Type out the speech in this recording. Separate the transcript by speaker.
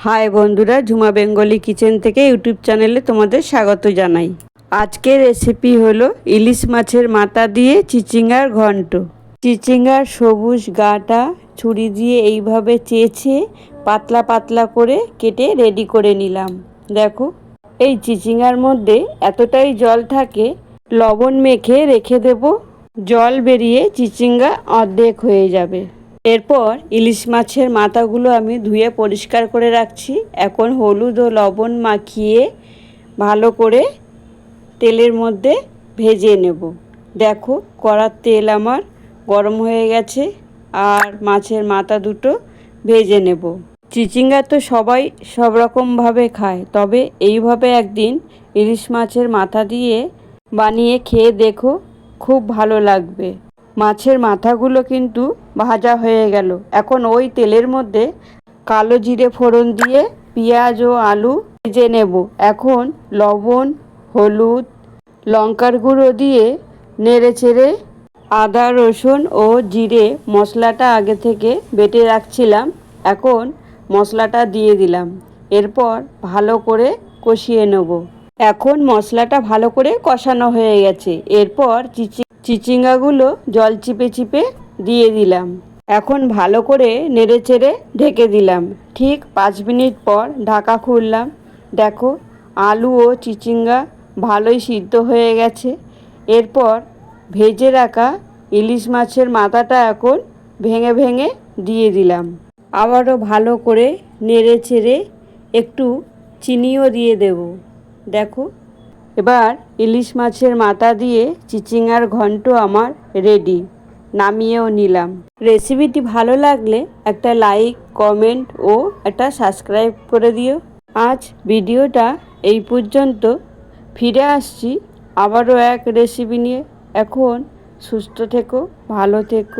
Speaker 1: High বন্ধুরা, Jhuma Bengali kitchen থেকে YouTube চ্যানেলে তোমাদের স্বাগত জানাই। আজকের রেসিপি হলো ইলিশ মাছের মাথা দিয়ে চিচিঙ্গার ঘন্ট। চিচিঙ্গার সবুজ গাটা ছুরি দিয়ে এইভাবে চেয়েছে পাতলা পাতলা করে কেটে রেডি করে নিলাম। দেখো, এই চিচিঙ্গার মধ্যে এতটাই জল থাকে, লবণ মেখে রেখে দেব। জল বেরিয়ে চিচিঙ্গা অর্ধেক হয়ে যাবে। এরপর ইলিশ মাছের মাথাগুলো আমি ধুয়ে পরিষ্কার করে রাখছি। এখন হলুদ ও লবণ মাখিয়ে ভালো করে তেলের মধ্যে ভেজে নেব। দেখো, কড়ার তেল আমার গরম হয়ে গেছে আর মাছের মাথা দুটো ভেজে নেব। চিচিঙ্গা তো সবাই সব রকমভাবে খায়, তবে এইভাবে একদিন ইলিশ মাছের মাথা দিয়ে বানিয়ে খেয়ে দেখো, খুব ভালো লাগবে। মাছের মাথাগুলো কিন্তু ভাজা হয়ে গেল। এখন ওই তেলের মধ্যে কালো জিরে ফোড়ন দিয়ে পেঁয়াজ ও আলু ভেজে নেব। এখন লবণ, হলুদ, লঙ্কার গুঁড়ো দিয়ে নেড়ে চেড়ে আদা, রসুন ও জিরে মশলাটা আগে থেকে বেটে রাখছিলাম। এখন মশলাটা দিয়ে দিলাম। এরপর ভালো করে কষিয়ে নেব। এখন মশলাটা ভালো করে কষানো হয়ে গেছে। এরপর চিচি চিচিঙ্গাগুলো জল চিপে চিপে দিয়ে দিলাম। এখন ভালো করে নেড়ে চেড়ে ঢেকে দিলাম। ঠিক পাঁচ মিনিট পর ঢাকা খুললাম। দেখো, আলু ও চিচিঙ্গা ভালোই সিদ্ধ হয়ে গেছে। এরপর ভেজে রাখা ইলিশ মাছের মাথাটা এখন ভেঙে ভেঙে দিয়ে দিলাম। আবারও ভালো করে নেড়ে চেড়ে একটু চিনিও দিয়ে দেব। দেখো এবার ইলিশ মাছের মাথা দিয়ে চিচিঙ্গার ঘন্ট আমার রেডি নামিয়েও নিলাম। রেসিপিটি ভালো লাগলে একটা লাইক কমেন্ট ও একটা সাবস্ক্রাইব করে দিও। আজ ভিডিওটা এই পর্যন্ত। ফিরে আসছি আবারও এক রেসিপি নিয়ে। এখন সুস্থ থেকো, ভালো থেকো।